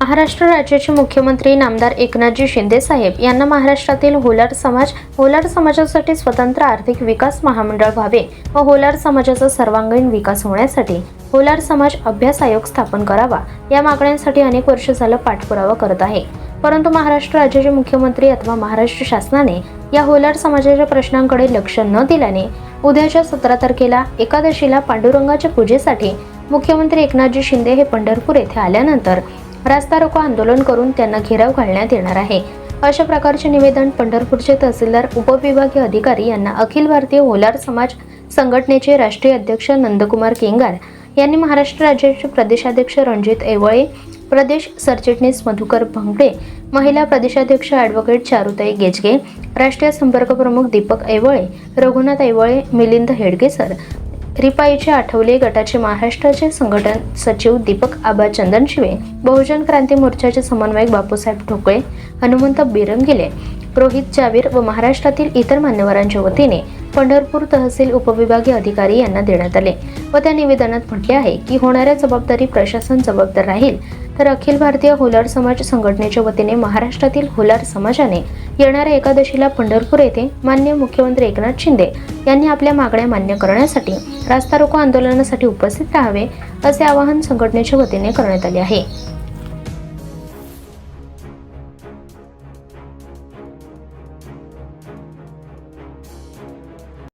महाराष्ट्र राज्याचे मुख्यमंत्री नामदार एकनाथजी शिंदे साहेब यांना महाराष्ट्रातील होलार समाज होलार समाजासाठी स्वतंत्र आर्थिक विकास महामंडळ व्हावे व होलार समाजाचा सर्वांगीण विकास होण्यासाठी होलार समाज अभ्यास आयोग स्थापन करावा या मागण्यांसाठी अनेक वर्ष झालं पाठपुरावा करत आहे. परंतु महाराष्ट्र राज्याचे मुख्यमंत्री अथवा महाराष्ट्र शासनाने या होलार समाजाच्या प्रश्नांकडे लक्ष न दिल्याने उद्याच्या सतरा तारखेला एकादशीला पांडुरंगाच्या पूजेसाठी मुख्यमंत्री एकनाथजी शिंदे हे पंढरपूर येथे आल्यानंतर रास्ता रोको आंदोलन करून त्यांना घेराव घालण्यात येणार आहे. अशा प्रकारचे निवेदन पंढरपूरचे तहसीलदार उपविभागीय अधिकारी यांना अखिल भारतीय होलार समाज संघटनेचे राष्ट्रीय अध्यक्ष नंदकुमार केंगार यांनी महाराष्ट्र राज्याचे प्रदेशाध्यक्ष रणजित ऐवळे प्रदेश सरचिटणीस मधुकर भंगडे महिला प्रदेशाध्यक्ष ॲडव्होकेट चारुताई गेजगे राष्ट्रीय संपर्क प्रमुख दीपक ऐवळे रघुनाथ ऐवळे मिलिंद हेडगेसर रिपाईचे आठवले गटाचे महाराष्ट्राचे संघटन सचिव दीपक आबा चंदनशिवे बहुजन क्रांती मोर्चाचे समन्वयक बापूसाहेब ठोकळे हनुमंत बिरंगिले रोहित जावीर व महाराष्ट्रातील इतर मान्यवरांच्या वतीने पंढरपूर तहसील उपविभागीय अधिकारी यांना देण्यात आले व त्या निवेदनात म्हटले आहे की होणाऱ्या जबाबदारी प्रशासन जबाबदार राहील तर अखिल भारतीय होलार समाज संघटनेच्या वतीने महाराष्ट्रातील होलार समाजाने येणाऱ्या एकादशीला पंढरपूर येथे मान्य मुख्यमंत्री एकनाथ शिंदे यांनी आपल्या मागण्या मान्य करण्यासाठी रास्ता रोको आंदोलनासाठी उपस्थित राहावे असे आवाहन संघटनेच्या वतीने करण्यात आले आहे.